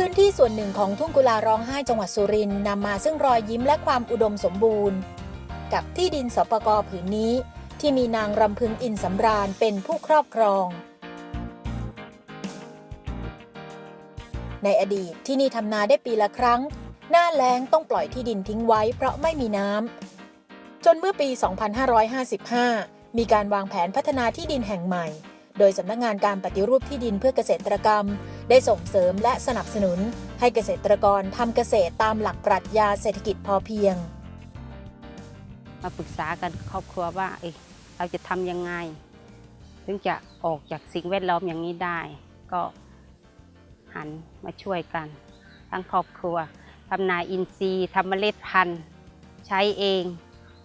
พื้นที่ส่วนหนึ่งของทุ่งกุลาร้องไห้จังหวัดสุรินทร์นำมาซึ่งรอยยิ้มและความอุดมสมบูรณ์ กับที่ดินสปกผืนนี้ ที่มีนางรำพึงอินสำราญเป็นผู้ครอบครอง ในอดีตที่นี่ทำนาได้ปีละครั้ง หน้าแล้งต้องปล่อยที่ดินทิ้งไว้เพราะไม่มีน้ำจนเมื่อปี 2555 มีการวางแผนพัฒนาที่ดินแห่งใหม่ โดยสำนักงานการปฏิรูปที่ดินเพื่อเกษตรกรรม ได้ส่งเสริมและสนับสนุน ให้เกษตรกรทำเกษตรตามหลักปรัชญาเศรษฐกิจพอเพียง มาปรึกษากันครอบครัวว่าเอ้ยเราจะทำยังไง ถึงจะออกจากสิ่งแวดล้อมอย่างนี้ได้ ก็หันมาช่วยกัน ทั้งครอบครัวทำนาอินทรีย์ทำเมล็ดพันธุ์ ใช้เอง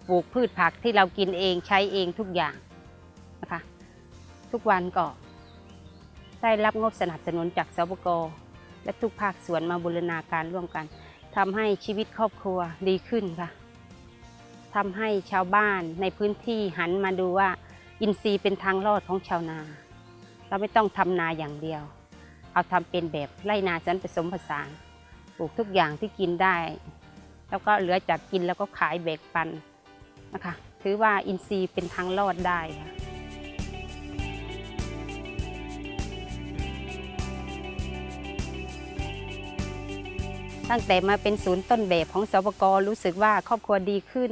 ปลูกพืชผักที่เรากินเองใช้เองทุกอย่างนะคะ ทุกวันก็ ได้รับงบสนับสนุนจากสบกและทุกภาคส่วนมาบูรณาการร่วมกันทำให้ชีวิตครอบครัวดีขึ้นค่ะทำให้ชาวบ้านในพื้นที่หันมาดูว่า อินทรีย์เป็นทางรอดของชาวนา เราไม่ต้องทำนาอย่างเดียว เอาทำเป็นแบบไร่นาสันผสมผสานปลูกทุกอย่างที่กินได้ แล้วก็เหลือจากกินแล้วก็ขายแบ่งปันนะคะ ถือว่าอินทรีย์เป็นทางรอดได้ค่ะ ตั้งแต่มาเป็นศูนย์ต้นแบบของสปกรู้สึกว่าครอบครัวดีขึ้น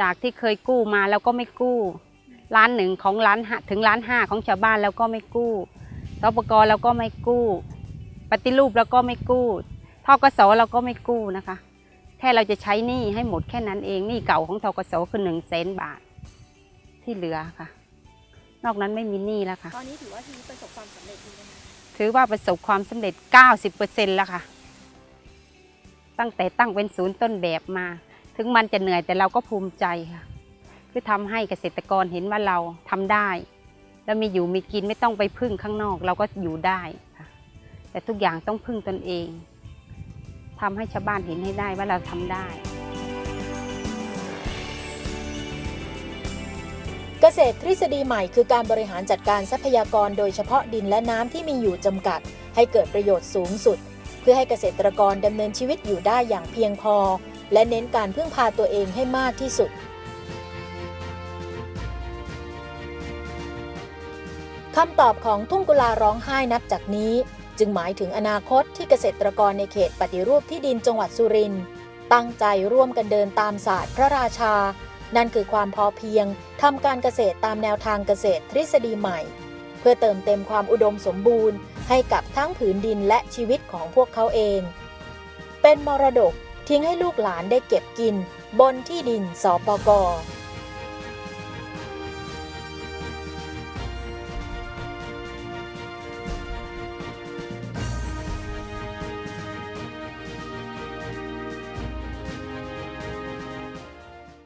จากที่เคยกู้มาแล้วก็ไม่กู้ล้านหนึ่งของล้านห้าถึงล้านห้าของชาวบ้านแล้วก็ไม่กู้สปกเราก็ไม่กู้ ปฏิรูปเราก็ไม่กู้ทกสเราก็ไม่กู้นะคะ แค่เราจะใช้หนี้ให้หมดแค่นั้นเองหนี้เก่าของทกสคือหนึ่งแสนบาทที่เหลือค่ะ นอกนั้นไม่มีหนี้แล้วค่ะตอนนี้ถือว่าชีวิตประสบความสำเร็จดีไหมคะถือว่าประสบความสำเร็จ 90%แล้วค่ะ ตั้งแต่ตั้งเป็นศูนย์ต้นแบบมา ถึงมันจะเหนื่อยแต่เราก็ภูมิใจค่ะ คือทำให้เกษตรกรเห็นว่าเราทำได้ แล้วมีอยู่มีกินไม่ต้องไปพึ่งข้างนอก เราก็อยู่ได้ค่ะแต่ทุกอย่างต้องพึ่งตนเองทำให้ชาวบ้านเห็นให้ได้ว่าเราทำได้เกษตรทฤษฎีใหม่คือการบริหารจัดการทรัพยากรโดยเฉพาะดินและน้ำที่มีอยู่จำกัด ให้เกิดประโยชน์สูงสุด พื่อให้เกษตรกรดำเนินชีวิตอยู่ได้อย่างเพียงพอ และเน้นการพึ่งพาตัวเองให้มากที่สุด คำตอบของทุ่งกุลาร้องไห้นับจากนี้ จึงหมายถึงอนาคตที่เกษตรกรในเขตปฏิรูปที่ดินจังหวัดสุรินทร์ตั้งใจร่วมกันเดินตามศาสตร์พระราชา นั่นคือความพอเพียงทำการเกษตรตามแนวทางเกษตรทฤษฎีใหม่ เพื่อเติมเต็มความอุดมสมบูรณ์ ให้กับทั้งผืนดินและชีวิตของพวกเขาเอง เป็นมรดกทิ้งให้ลูกหลานได้เก็บกินบนที่ดินสปก